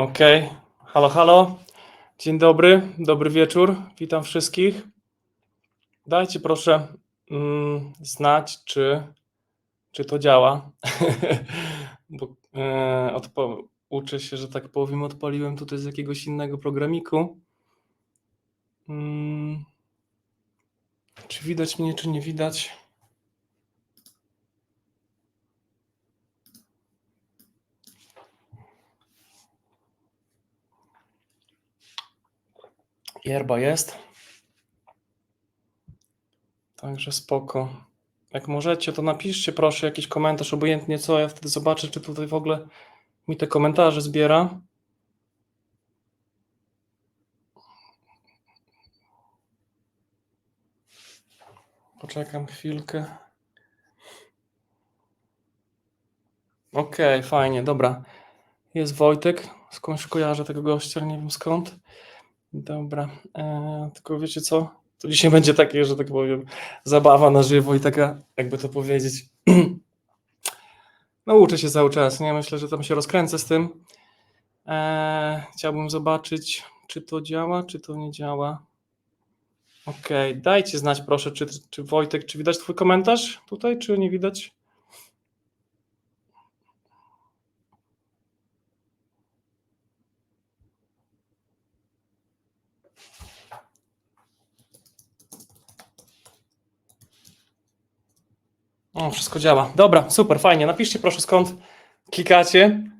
Okej. Halo, halo. Dzień dobry, dobry wieczór. Witam wszystkich. Dajcie proszę mm, znać, czy, czy to działa. Bo odpo- uczę się, że tak powiem, odpaliłem tutaj z jakiegoś innego programiku. Mm, czy widać mnie, czy nie widać? Yerba jest. Także spoko. Jak możecie, to napiszcie proszę jakiś komentarz, obojętnie co, ja wtedy zobaczę, czy tutaj w ogóle mi te komentarze zbiera. Poczekam chwilkę. Okej, fajnie, dobra. Jest Wojtek, skądś kojarzę tego gościa, nie wiem skąd. Dobra, e, tylko wiecie co? To dzisiaj będzie takie, że tak powiem, zabawa na żywo i taka, jakby to powiedzieć. No uczę się cały czas, nie? Myślę, że tam się rozkręcę z tym. E, chciałbym zobaczyć, czy to działa, czy to nie działa. Okej, dajcie znać proszę, czy, czy Wojtek, czy widać twój komentarz tutaj, czy nie widać? O, wszystko działa. Dobra, super, fajnie. Napiszcie proszę skąd klikacie.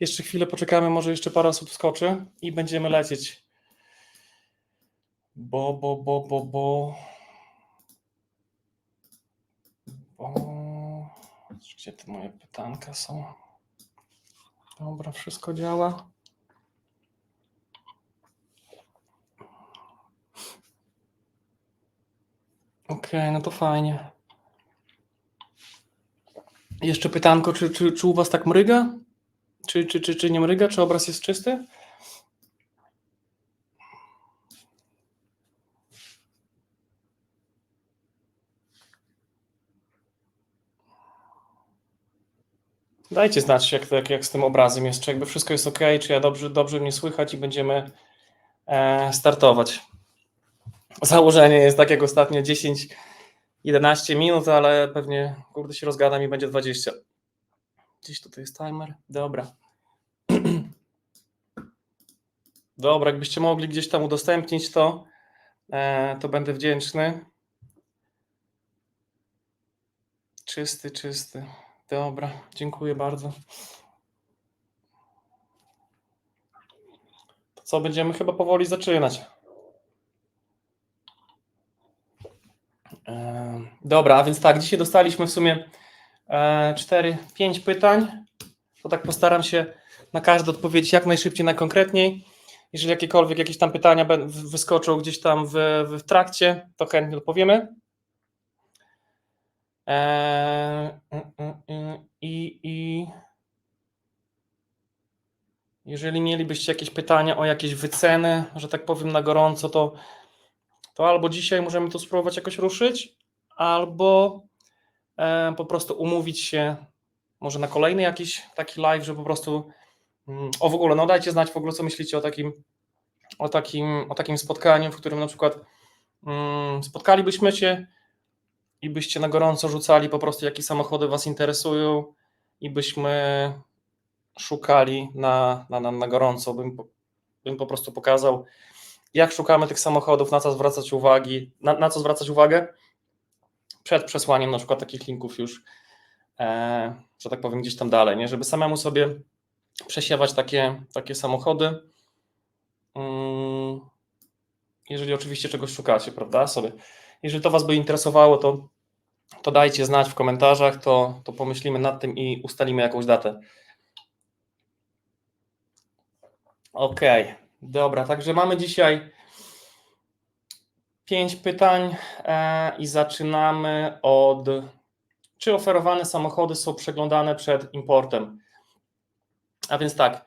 Jeszcze chwilę poczekamy, może jeszcze parę osób skoczy i będziemy lecieć. Bo, bo, bo, bo, bo. Bo. Gdzie te moje pytanka są? Dobra, wszystko działa. Okej, no to fajnie. Jeszcze pytanko, czy, czy, czy u Was tak mryga? Czy, czy, czy, czy nie mryga? Czy obraz jest czysty? Dajcie znać, jak, jak, jak z tym obrazem jest, czy jakby wszystko jest ok, czy ja dobrze, dobrze mnie słychać i będziemy e, startować. Założenie jest tak jak ostatnio 10, 11 minut, ale pewnie kurde się rozgadam i będzie 20. Gdzieś tutaj jest timer. Dobra. Dobra, jakbyście mogli gdzieś tam udostępnić to, e, to będę wdzięczny. Czysty, czysty. Dobra, dziękuję bardzo. To co, będziemy chyba powoli zaczynać. E, Dobra, a więc tak, dzisiaj dostaliśmy w sumie 4-5 pytań. To tak postaram się na każde odpowiedzieć jak najszybciej, najkonkretniej. Jeżeli jakiekolwiek jakieś tam pytania wyskoczą gdzieś tam w, w trakcie, to chętnie odpowiemy. Eee, mm, mm, mm, I, I jeżeli mielibyście jakieś pytania o jakieś wyceny, że tak powiem na gorąco, to, to albo dzisiaj możemy to spróbować jakoś ruszyć, albo e, po prostu umówić się może na kolejny jakiś taki live, że po prostu mm, o w ogóle, no dajcie znać w ogóle co myślicie o takim o takim, o takim spotkaniu, w którym na przykład mm, spotkalibyśmy się i byście na gorąco rzucali po prostu jakie samochody was interesują i byśmy szukali na, na, na, na gorąco, bym, bym po prostu pokazał jak szukamy tych samochodów, na co zwracać uwagi, na, na co zwracać uwagę przed przesłaniem na przykład takich linków już, e, że tak powiem, gdzieś tam dalej, nie? żeby samemu sobie przesiewać takie, takie samochody, Mm, jeżeli oczywiście czegoś szukacie, prawda, sobie. Jeżeli to Was by interesowało, to, to dajcie znać w komentarzach, to, to pomyślimy nad tym i ustalimy jakąś datę. Okej, dobra, także mamy dzisiaj pięć pytań e, i zaczynamy od czy oferowane samochody są przeglądane przed importem. A więc tak,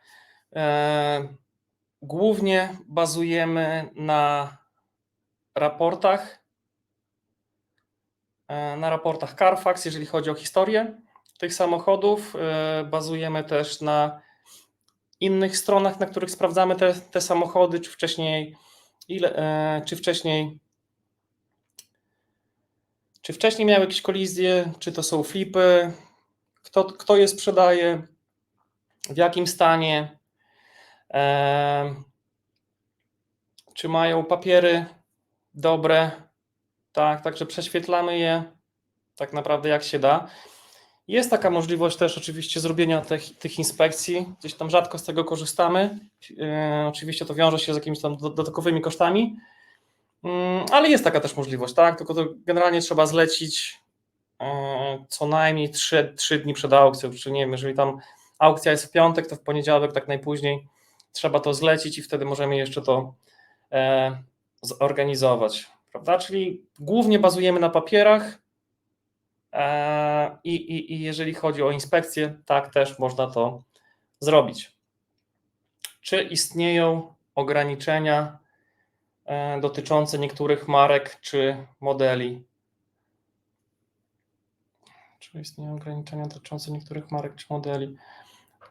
e, głównie bazujemy na raportach, e, na raportach Carfax, jeżeli chodzi o historię tych samochodów. Bazujemy też na innych stronach, na których sprawdzamy te, te samochody, czy wcześniej, ile, e, czy wcześniej, czy wcześniej miały jakieś kolizje, czy to są flipy, kto, kto je sprzedaje, w jakim stanie, e, czy mają papiery dobre, tak, także prześwietlamy je tak naprawdę jak się da. Jest taka możliwość też oczywiście zrobienia tych, tych inspekcji, gdzieś tam rzadko z tego korzystamy, e, oczywiście to wiąże się z jakimiś tam dodatkowymi kosztami, Mm, ale jest taka też możliwość, tak, tylko to generalnie trzeba zlecić e, co najmniej 3, 3 dni przed aukcją, czy nie wiem, jeżeli tam aukcja jest w piątek, to w poniedziałek tak najpóźniej trzeba to zlecić i wtedy możemy jeszcze to e, zorganizować, prawda? Czyli głównie bazujemy na papierach i, i, i jeżeli chodzi o inspekcję, tak też można to zrobić. Czy istnieją ograniczenia e, dotyczące niektórych marek czy modeli? Czy istnieją ograniczenia dotyczące niektórych marek czy modeli?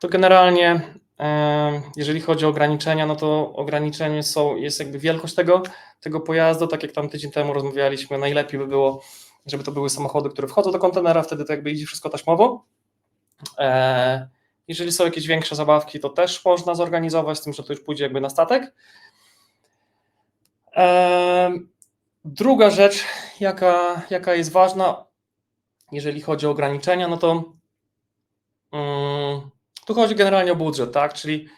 To generalnie, e, jeżeli chodzi o ograniczenia, no to ograniczenie są, jest jakby wielkość tego, tego pojazdu, tak jak tam tydzień temu rozmawialiśmy, najlepiej by było, żeby to były samochody, które wchodzą do kontenera, wtedy to jakby idzie wszystko taśmowo. E, Jeżeli są jakieś większe zabawki, to też można zorganizować, z tym, że to już pójdzie jakby na statek. E, Druga rzecz, jaka, jaka jest ważna, jeżeli chodzi o ograniczenia, no to mm, tu chodzi generalnie o budżet, tak? Czyli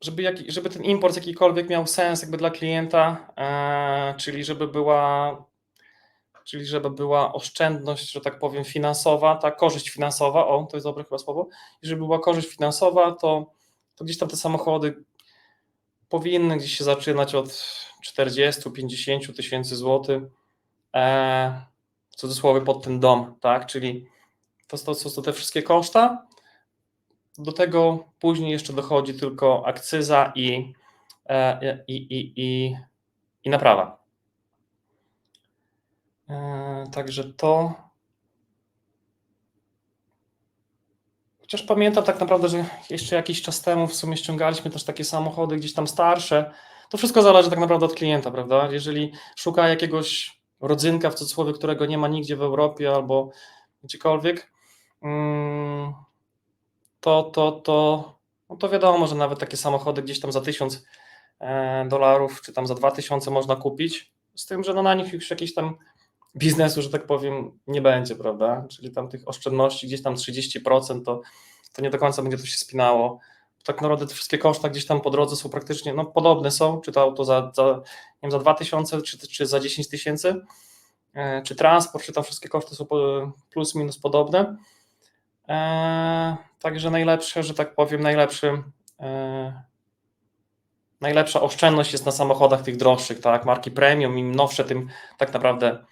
żeby, jaki, żeby ten import jakikolwiek miał sens jakby dla klienta, e, czyli żeby była czyli żeby była oszczędność, że tak powiem, finansowa, ta korzyść finansowa, o, to jest dobre chyba słowo, i żeby była korzyść finansowa, to, to gdzieś tam te samochody powinny gdzieś się zaczynać od 40-50 tysięcy złotych, e, w cudzysłowie pod ten dom, tak, czyli to, to, to są te wszystkie koszta, do tego później jeszcze dochodzi tylko akcyza i, e, i, i, i, i naprawa. E, Także to. Chociaż pamiętam tak naprawdę, że jeszcze jakiś czas temu w sumie ściągaliśmy też takie samochody gdzieś tam starsze. To wszystko zależy tak naprawdę od klienta, prawda? Jeżeli szuka jakiegoś rodzynka w cudzysłowie, którego nie ma nigdzie w Europie albo gdziekolwiek, mm, to, to, to, no to wiadomo, że nawet takie samochody gdzieś tam za 1000 e, dolarów, czy tam za 2000 można kupić, z tym, że no na nich już jakieś tam biznesu, że tak powiem, nie będzie, prawda? Czyli tam tych oszczędności gdzieś tam 30%, to, to nie do końca będzie to się spinało. Tak naprawdę te wszystkie koszta gdzieś tam po drodze są praktycznie no, podobne są, czy to auto za, za, nie wiem, za 2000, czy, czy za 10 tysięcy, e, czy transport, czy tam wszystkie koszty są plus minus podobne. E, Także najlepsze, że tak powiem, najlepszy e, najlepsza oszczędność jest na samochodach tych droższych, tak, marki premium, im nowsze, tym tak naprawdę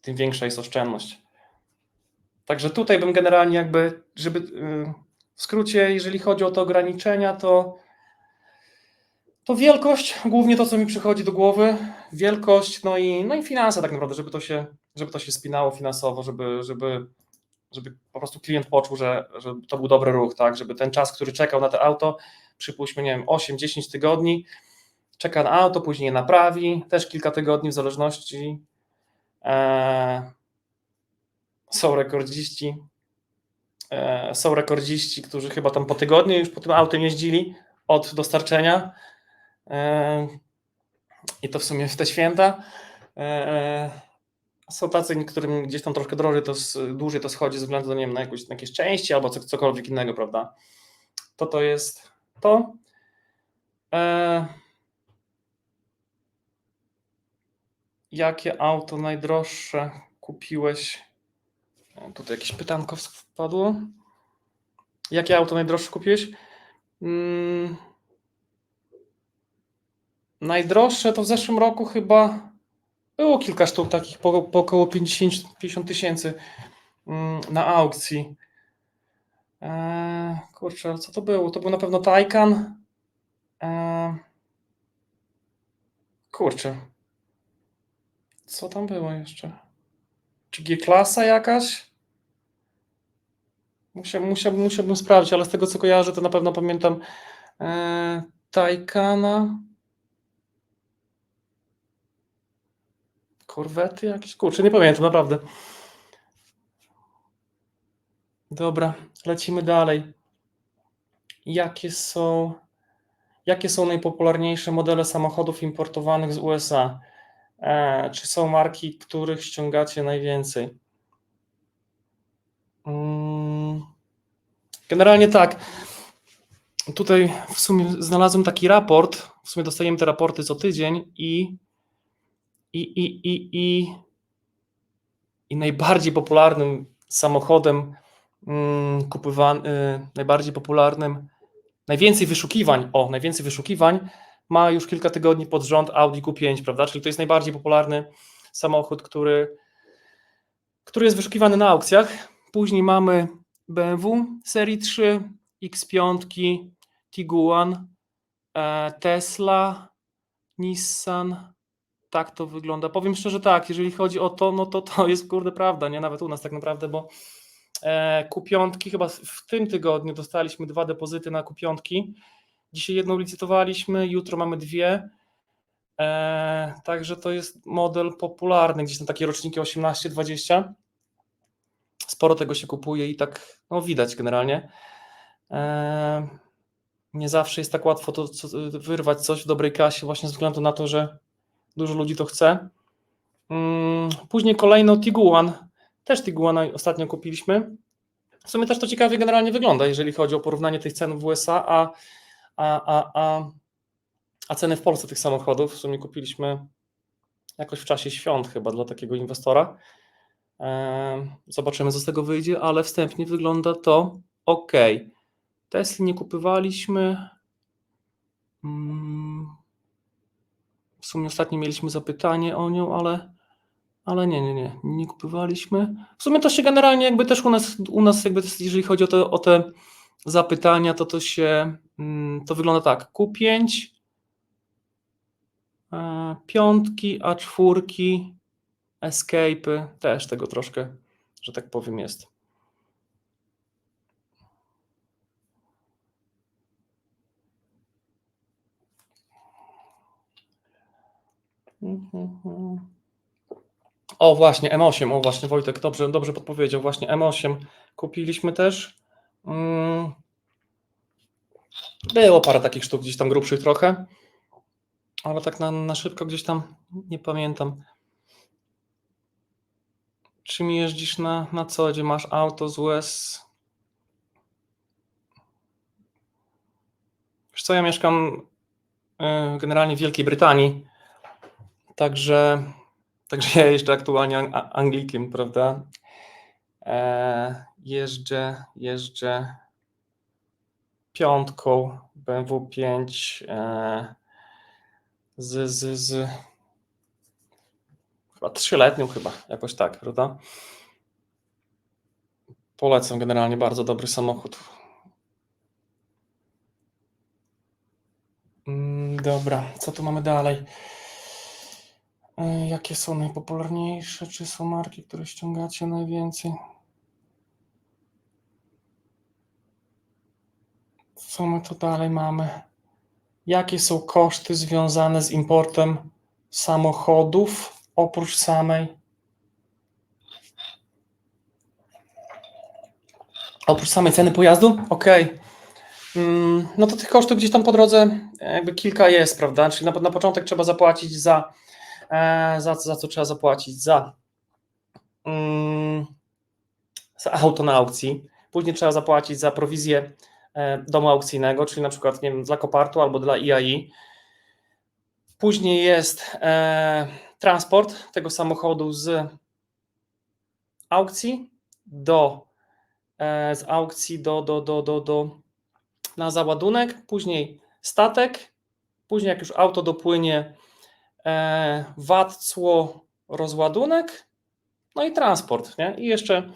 tym większa jest oszczędność. Także tutaj bym generalnie jakby, żeby y, w skrócie, jeżeli chodzi o te ograniczenia, to to wielkość, głównie to, co mi przychodzi do głowy, wielkość, no i, no i finanse tak naprawdę, żeby to się, żeby to się spinało finansowo, żeby, żeby, żeby po prostu klient poczuł, że, że to był dobry ruch, tak, żeby ten czas, który czekał na to auto, przypuśćmy, nie wiem, 8-10 tygodni, czeka na auto, później je naprawi, też kilka tygodni w zależności. E, są rekordziści, e, są rekordziści, którzy chyba tam po tygodniu już po tym autem jeździli od dostarczenia. E, I to w sumie w te święta. E, są tacy, którym gdzieś tam troszkę drożej to, dłużej to schodzi ze względu nie wiem, na, jakąś, na jakieś części albo co, cokolwiek innego, prawda? To to jest to. E, jakie auto najdroższe kupiłeś? O, tutaj jakieś pytanko wpadło. Jakie auto najdroższe kupiłeś? Mm, najdroższe to w zeszłym roku chyba było kilka sztuk takich po, po około 50 50 tysięcy mm, na aukcji. Eee, kurczę, co to było? To był na pewno Taycan. Eee, kurczę. Co tam było jeszcze? Czy G-klasa jakaś? Musiał, musiałbym, musiałbym sprawdzić, ale z tego co kojarzę, to na pewno pamiętam e, Taycana. Korwety jakieś? Kurczę, nie pamiętam, naprawdę. Dobra, lecimy dalej. Jakie są, jakie są najpopularniejsze modele samochodów importowanych z USA? E, czy są marki, których ściągacie najwięcej? Mm, Generalnie tak. Tutaj w sumie znalazłem taki raport. W sumie dostajemy te raporty co tydzień i i, i, i, i, i najbardziej popularnym samochodem mm, kupowany, najbardziej popularnym, najwięcej wyszukiwań, o, najwięcej wyszukiwań ma już kilka tygodni pod rząd Audi Q5, prawda? Czyli to jest najbardziej popularny samochód, który, który jest wyszukiwany na aukcjach. Później mamy BMW serii 3, X5, Tiguan, e, Tesla, Nissan. Tak to wygląda. Powiem szczerze tak, jeżeli chodzi o to, no to to jest kurde prawda, nie? Nawet u nas tak naprawdę, bo e, Q5 chyba w tym tygodniu dostaliśmy dwa depozyty na Q5. Dzisiaj jedną licytowaliśmy, jutro mamy dwie. E, także to jest model popularny, gdzieś tam takie roczniki 18-20 sporo tego się kupuje i tak no, widać generalnie. E, nie zawsze jest tak łatwo to co, wyrwać coś w dobrej kasie, właśnie ze względu na to, że dużo ludzi to chce. Mm, Później kolejno Tiguan. Też Tiguana ostatnio kupiliśmy. W sumie też to ciekawie generalnie wygląda, jeżeli chodzi o porównanie tych cen w USA, a, a, a, a, a ceny w Polsce tych samochodów. W sumie kupiliśmy jakoś w czasie świąt chyba dla takiego inwestora. Zobaczymy, co z tego wyjdzie, ale wstępnie wygląda to ok. Tesla nie kupywaliśmy. Mm, W sumie ostatnio mieliśmy zapytanie o nią, ale, ale nie, nie, nie, nie kupywaliśmy. W sumie to się generalnie jakby też u nas, u nas jakby jeżeli chodzi o te, o te zapytania, to to się, mm, to wygląda tak. Q5, e, piątki, a czwórki, escape'y, też tego troszkę, że tak powiem, jest. O właśnie, M8, o właśnie Wojtek, dobrze, dobrze podpowiedział, właśnie M8 kupiliśmy też. Mm. Było parę takich sztuk gdzieś tam grubszych trochę, ale tak na, na szybko gdzieś tam nie pamiętam. Czym jeździsz na, na co dzień? Masz auto z US? Wiesz co, ja mieszkam y, generalnie w Wielkiej Brytanii, także, także ja jeżdżę aktualnie Anglikiem, prawda? E, jeżdżę, jeżdżę piątką BMW 5 e, z, z, z chyba trzyletnią chyba, jakoś tak, prawda? Polecam generalnie bardzo dobry samochód. Mm, Dobra, co tu mamy dalej? E, Jakie są najpopularniejsze? Czy są marki, które ściągacie najwięcej? Co my tu dalej mamy? Jakie są koszty związane z importem samochodów oprócz samej oprócz samej ceny pojazdu? Okej. Mm, No to tych kosztów gdzieś tam po drodze jakby kilka jest, prawda? Czyli na, na początek trzeba zapłacić za, e, za, za co trzeba zapłacić? Za, mm, za auto na aukcji. Później trzeba zapłacić za prowizję e, domu aukcyjnego, czyli na przykład nie wiem, dla Kopartu albo dla IAI. Później jest e, transport tego samochodu z aukcji do e, z aukcji do, do, do, do, do na załadunek, później statek, później jak już auto dopłynie e, VAT, cło, rozładunek, no i transport, nie? I jeszcze,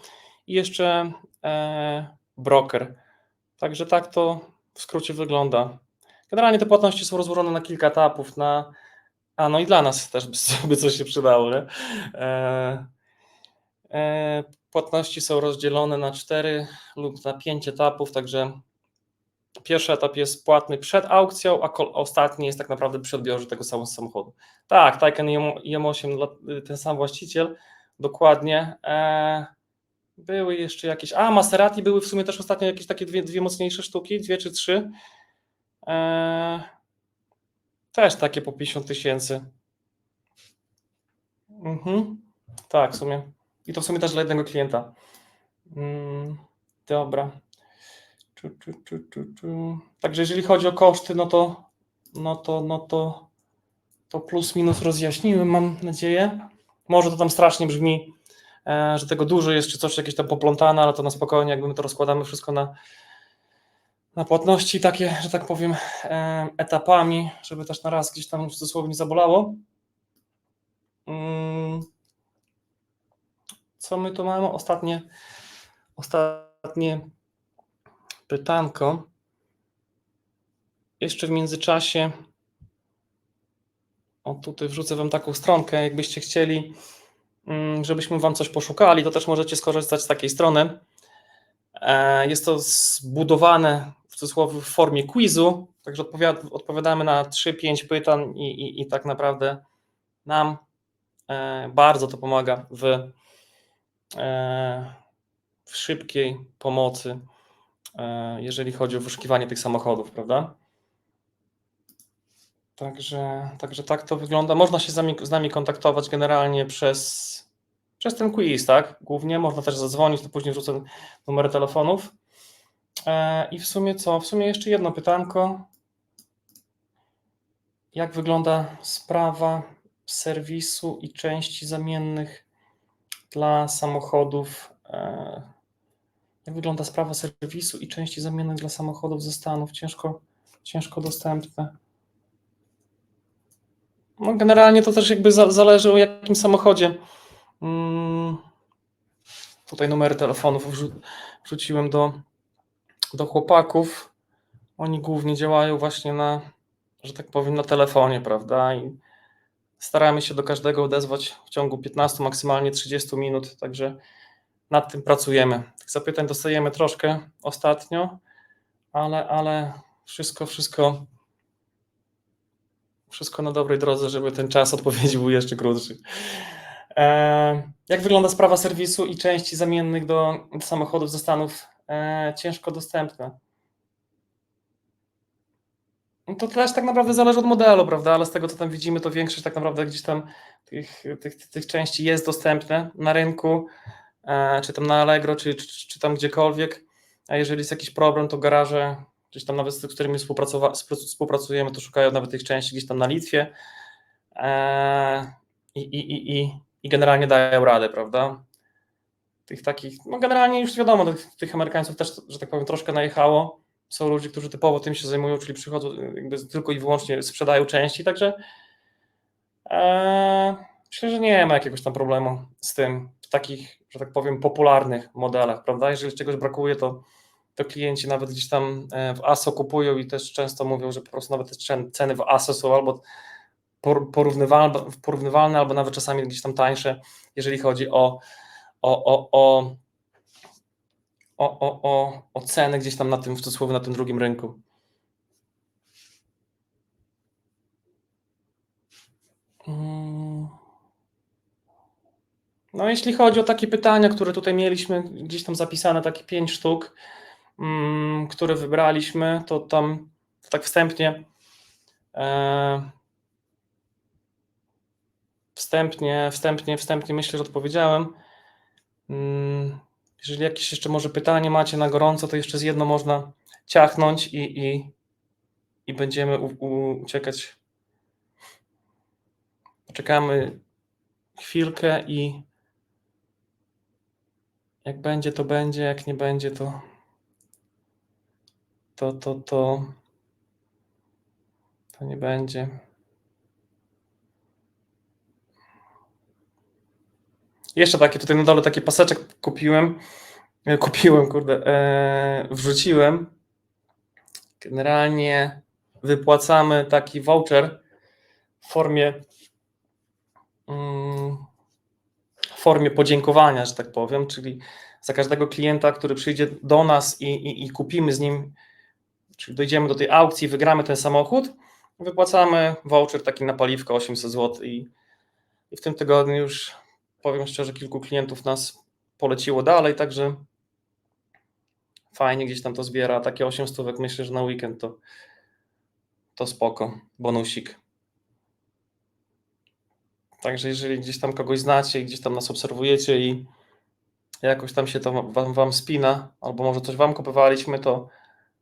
i jeszcze e, broker. Także tak to w skrócie wygląda. Generalnie te płatności są rozłożone na kilka etapów, na a no i dla nas też by, coś się przydało, nie? E, e, płatności są rozdzielone na 4 lub na 5 etapów, także pierwszy etap jest płatny przed aukcją, a ostatni jest tak naprawdę przy odbiorze tego samego samochodu. Tak, Taycan IM8, dla- ten sam właściciel, dokładnie. E, były jeszcze jakieś, a Maserati były w sumie też ostatnio jakieś takie dwie, dwie mocniejsze sztuki, dwie czy trzy. E, też takie po 50 tysięcy. Mhm. Tak, w sumie. I to w sumie też dla jednego klienta. Mm, dobra. Czu, czu, czu, czu, czu. Także jeżeli chodzi o koszty, no to no to, no to, to plus minus rozjaśniłem, mam nadzieję. Może to tam strasznie brzmi, że tego dużo jest, czy coś jakieś tam poplątane, ale to na spokojnie, jakby my to rozkładamy wszystko na, na płatności takie, że tak powiem, e, etapami, żeby też na raz gdzieś tam w cudzysłowie nie zabolało. Mm. Co my tu mamy? Ostatnie, ostatnie pytanko. Jeszcze w międzyczasie. O, tutaj wrzucę Wam taką stronkę. Jakbyście chcieli, żebyśmy Wam coś poszukali, to też możecie skorzystać z takiej strony. E, Jest to zbudowane w cudzysłowie w formie quizu, także odpowiad- odpowiadamy na 3-5 pytań i, i, i tak naprawdę nam e, bardzo to pomaga w, e, w szybkiej pomocy, jeżeli chodzi o wyszukiwanie tych samochodów, prawda? Także, także tak to wygląda. Można się z nami, z nami kontaktować generalnie przez, przez ten quiz, tak? Głównie można też zadzwonić, to później wrzucę numery telefonów. E, I w sumie co? W sumie jeszcze jedno pytanko. Jak wygląda sprawa serwisu i części zamiennych dla samochodów? e, Jak wygląda sprawa serwisu i części zamiennych dla samochodów ze Stanów? Ciężko, ciężko dostępne. No generalnie to też jakby za, zależy o jakim samochodzie. Mm, tutaj numery telefonów wrzu, wrzuciłem do, do chłopaków. Oni głównie działają właśnie na, że tak powiem, na telefonie, prawda? I staramy się do każdego odezwać w ciągu 15, maksymalnie 30 minut, także nad tym pracujemy. Tych zapytań dostajemy troszkę ostatnio, ale, ale wszystko, wszystko wszystko na dobrej drodze, żeby ten czas odpowiedzi był jeszcze krótszy. E, jak wygląda sprawa serwisu i części zamiennych do samochodów ze Stanów? E, ciężko dostępne. No to też tak naprawdę zależy od modelu, prawda? Ale z tego, co tam widzimy, to większość tak naprawdę gdzieś tam tych, tych, tych części jest dostępne na rynku, e, czy tam na Allegro, czy, czy, czy tam gdziekolwiek. A jeżeli jest jakiś problem, to garaże gdzieś tam nawet z którymi współpracujemy, to szukają nawet tych części gdzieś tam na Litwie Eee, i, i, i, i, i generalnie dają radę, prawda? Tych takich, no generalnie już wiadomo, tych, tych Amerykańców też, że tak powiem, troszkę najechało. Są ludzie, którzy typowo tym się zajmują, czyli przychodzą tylko i wyłącznie sprzedają części, także eee, myślę, że nie ma jakiegoś tam problemu z tym w takich, że tak powiem, popularnych modelach, prawda? Jeżeli czegoś brakuje, to to klienci nawet gdzieś tam e, w ASO kupują i też często mówią, że po prostu nawet te cen- ceny w ASO są albo por- porównywalne, porównywalne albo nawet czasami gdzieś tam tańsze, jeżeli chodzi o, o, o, o, o, o, o, o ceny gdzieś tam na tym, w cudzysłowie, na tym drugim rynku. Mm. No, jeśli chodzi o takie pytania, które tutaj mieliśmy gdzieś tam zapisane, takie pięć sztuk, mm, które wybraliśmy, to tam tak wstępnie e, wstępnie, wstępnie, wstępnie myślę, że odpowiedziałem. Mm, Jeżeli jakieś jeszcze może pytanie macie na gorąco, to jeszcze z jedno można ciachnąć i, i, i będziemy u, u, uciekać. Poczekamy chwilkę i jak będzie, to będzie, jak nie będzie, to to, to, to, to nie będzie. Jeszcze takie tutaj na dole taki paseczek kupiłem. e, Kupiłem, kurde, e, wrzuciłem. Generalnie wypłacamy taki voucher w formie mm, w formie podziękowania, że tak powiem, czyli za każdego klienta, który przyjdzie do nas i, i, i kupimy z nim, czyli dojdziemy do tej aukcji, wygramy ten samochód, wypłacamy voucher taki na paliwko 800 zł i, i w tym tygodniu już powiem szczerze, kilku klientów nas poleciło dalej, także fajnie gdzieś tam to zbiera, takie 8 stówek myślę, że na weekend to, to spoko, bonusik. Także jeżeli gdzieś tam kogoś znacie i gdzieś tam nas obserwujecie i jakoś tam się to wam, wam spina, albo może coś wam kupowaliśmy, to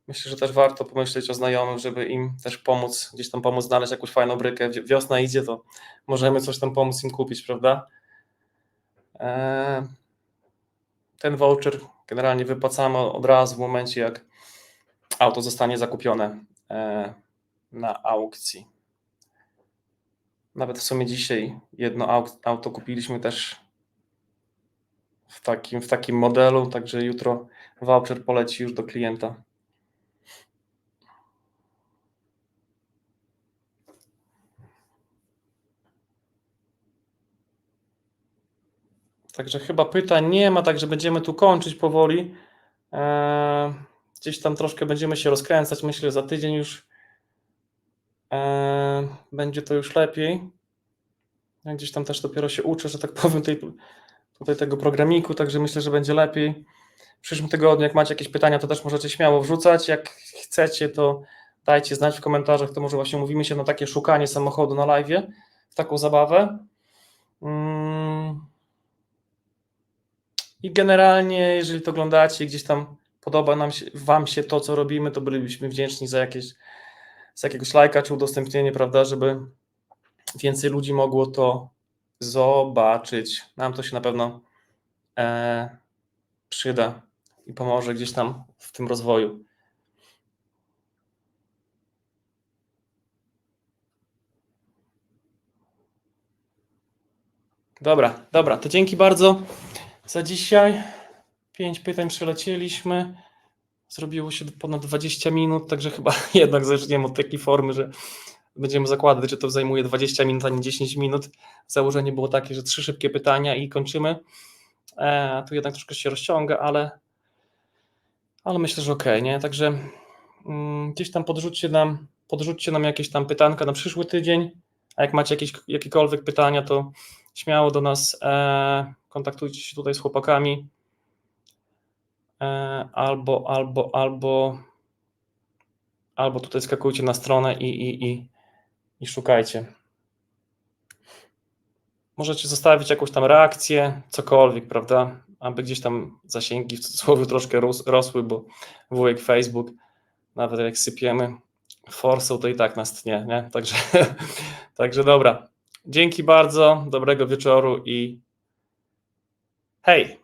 myślę, że też warto pomyśleć o znajomych, żeby im też pomóc, gdzieś tam pomóc znaleźć jakąś fajną brykę. Wi- Wiosna idzie, to możemy coś tam pomóc im kupić, prawda? Eee, Ten voucher generalnie wypłacamy od razu w momencie, jak auto zostanie zakupione eee, na aukcji. Nawet w sumie dzisiaj jedno auto kupiliśmy też w takim, w takim modelu, także jutro voucher poleci już do klienta. Także chyba pytań nie ma, także będziemy tu kończyć powoli. Eee, Gdzieś tam troszkę będziemy się rozkręcać. Myślę, za tydzień już eee, będzie to już lepiej. Ja gdzieś tam też dopiero się uczę, że tak powiem, tej, tutaj tego programiku, także myślę, że będzie lepiej. W przyszłym tygodniu, jak macie jakieś pytania, to też możecie śmiało wrzucać. Jak chcecie, to dajcie znać w komentarzach, to może właśnie umówimy się na takie szukanie samochodu na live, w taką zabawę. Mm. I generalnie, jeżeli to oglądacie, gdzieś tam podoba nam się, Wam się to, co robimy, to bylibyśmy wdzięczni za jakieś, za jakiegoś lajka czy udostępnienie, prawda, żeby więcej ludzi mogło to zobaczyć. Nam to się na pewno e, przyda i pomoże gdzieś tam w tym rozwoju. Dobra, dobra, to dzięki bardzo za dzisiaj. Pięć pytań przelecieliśmy. Zrobiło się ponad 20 minut, także chyba jednak zaczniemy od takiej formy, że będziemy zakładać, że to zajmuje 20 minut, a nie 10 minut. Założenie było takie, że trzy szybkie pytania i kończymy. E, tu jednak troszkę się rozciąga, ale, ale myślę, że okej, nie? Także mm, gdzieś tam podrzućcie nam, podrzućcie nam jakieś tam pytanka na przyszły tydzień, a jak macie jakieś, jakiekolwiek pytania, to śmiało do nas e, kontaktujcie się tutaj z chłopakami e, albo, albo, albo albo tutaj skakujcie na stronę i, i, i, i szukajcie. Możecie zostawić jakąś tam reakcję, cokolwiek, prawda? Aby gdzieś tam zasięgi w cudzysłowie troszkę ros- rosły, bo wujek Facebook, nawet jak sypiemy forsą, to i tak nas tnie, nie? Także, także dobra. Dzięki bardzo, dobrego wieczoru i hej!